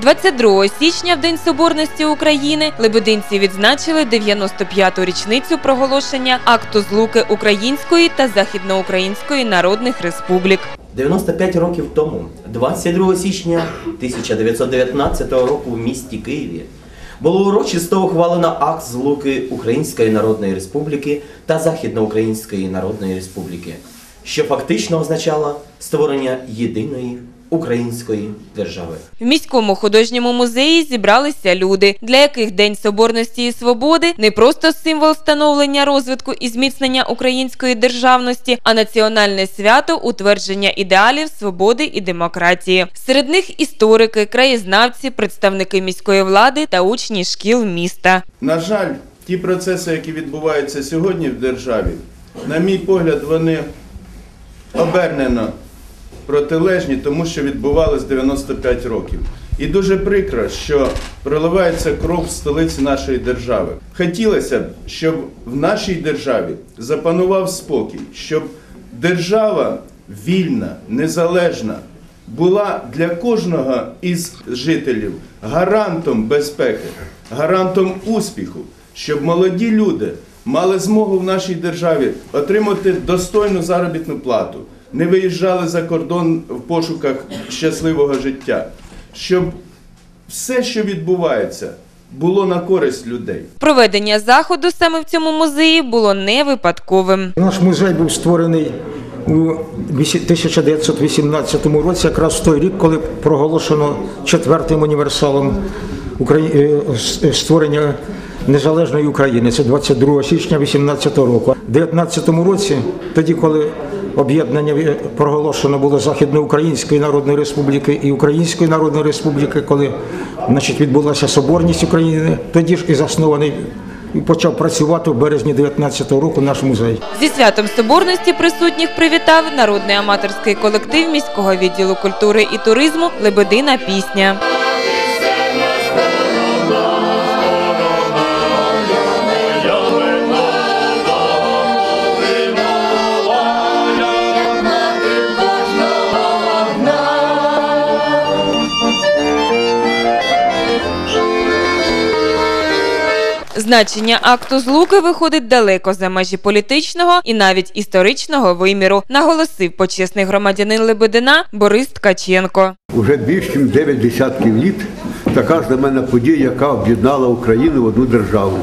22 січня, в День Соборності України, лебединці відзначили 95-ту річницю проголошення акту злуки Української та Західноукраїнської народних республік. 95 років тому, 22 січня 1919 року в місті Києві, було урочисто ухвалено акт злуки Української Народної Республіки та Західноукраїнської Народної Республіки, що фактично означало створення єдиної української держави. В міському художньому музеї зібралися люди, для яких День Соборності і Свободи не просто символ становлення розвитку і зміцнення української державності, а національне свято утвердження ідеалів свободи і демократії. Серед них історики, краєзнавці, представники міської влади та учні шкіл міста. На жаль, ті процеси, які відбуваються сьогодні в державі, на мій погляд, вони обернено протилежні тому, що відбувалось 95 років. І дуже прикро, що проливається кров в столиці нашої держави. Хотілося б, щоб в нашій державі запанував спокій, щоб держава вільна, незалежна була для кожного із жителів гарантом безпеки, гарантом успіху, щоб молоді люди мали змогу в нашій державі отримати достойну заробітну плату, не виїжджали за кордон в пошуках щасливого життя, щоб все, що відбувається, було на користь людей. Проведення заходу саме в цьому музеї було не випадковим. Наш музей був створений у 1918 році, якраз в той рік, коли проголошено четвертим універсалом Украї- е, створення незалежної України. Це 22 січня 18 року. У 19 році, тоді, коли об'єднання проголошено було Західноукраїнської Народної Республіки і Української Народної Республіки, коли значить, відбулася соборність України, тоді ж і заснований і почав працювати в березні 19 року наш музей. Зі святом соборності присутніх привітав народний аматорський колектив міського відділу культури і туризму Лебедина пісня. Значення акту злуки виходить далеко за межі політичного і навіть історичного виміру, наголосив почесний громадянин Лебедина Борис Ткаченко. Уже більш ніж 9 десятків літ така знаменна подія, яка об'єднала Україну в одну державу.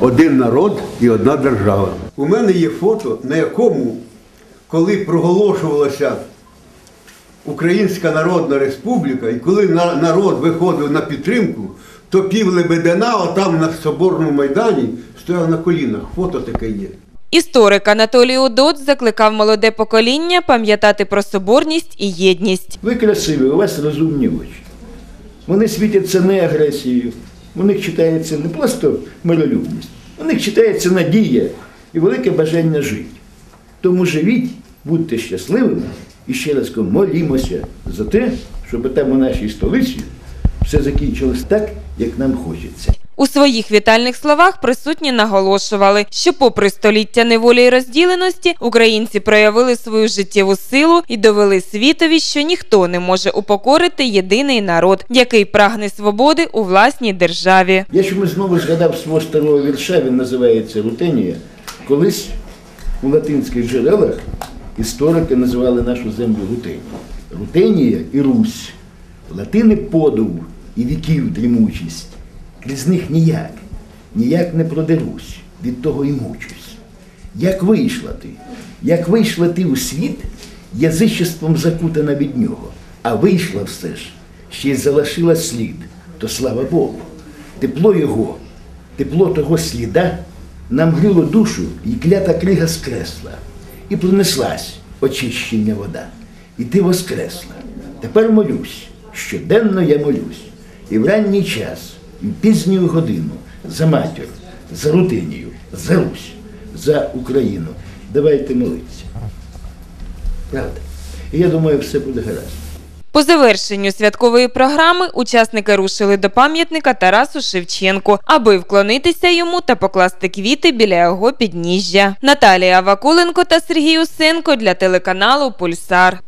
Один народ і одна держава. У мене є фото, на якому, коли проголошувалася Українська Народна Республіка, і коли народ виходив на підтримку, то пів Лебедина, отам на Соборному майдані, стояв на колінах. Фото таке є. Історик Анатолій Удот закликав молоде покоління пам'ятати про соборність і єдність. Ви красиві, у вас розумні очі. Вони світяться не агресією, у них читається не просто миролюбність, у них читається надія і велике бажання жити. Тому живіть, будьте щасливими і ще раз молімося за те, щоб там у нашій столиці все закінчилось так, як нам хочеться. У своїх вітальних словах присутні наголошували, що, попри століття неволі й розділеності, українці проявили свою життєву силу і довели світові, що ніхто не може упокорити єдиний народ, який прагне свободи у власній державі. Я чомусь знову згадав свого старого вірша, він називається Рутенія. Колись у латинських джерелах історики називали нашу землю Рутенією. Рутенія і Русь, латини подув і віків дрімучість. Крізь них ніяк, ніяк не продерусь, від того і мучусь. Як вийшла ти, як вийшла ти у світ, язичеством закутана від нього, а вийшла все ж, ще й залишила слід, то слава Богу. Тепло його, тепло того сліда нам гріло душу, і клята крига скресла, і пронеслась очищення вода. І ти воскресла. Тепер молюсь, щоденно я молюсь, і в ранній час, і в пізню годину за матір, за рутинію, за Русь, за Україну. Давайте молитися. Правда. І я думаю, все буде гаразд. По завершенню святкової програми учасники рушили до пам'ятника Тарасу Шевченку, аби вклонитися йому та покласти квіти біля його підніжжя. Наталія Вакуленко та Сергій Усенко для телеканалу Пульсар.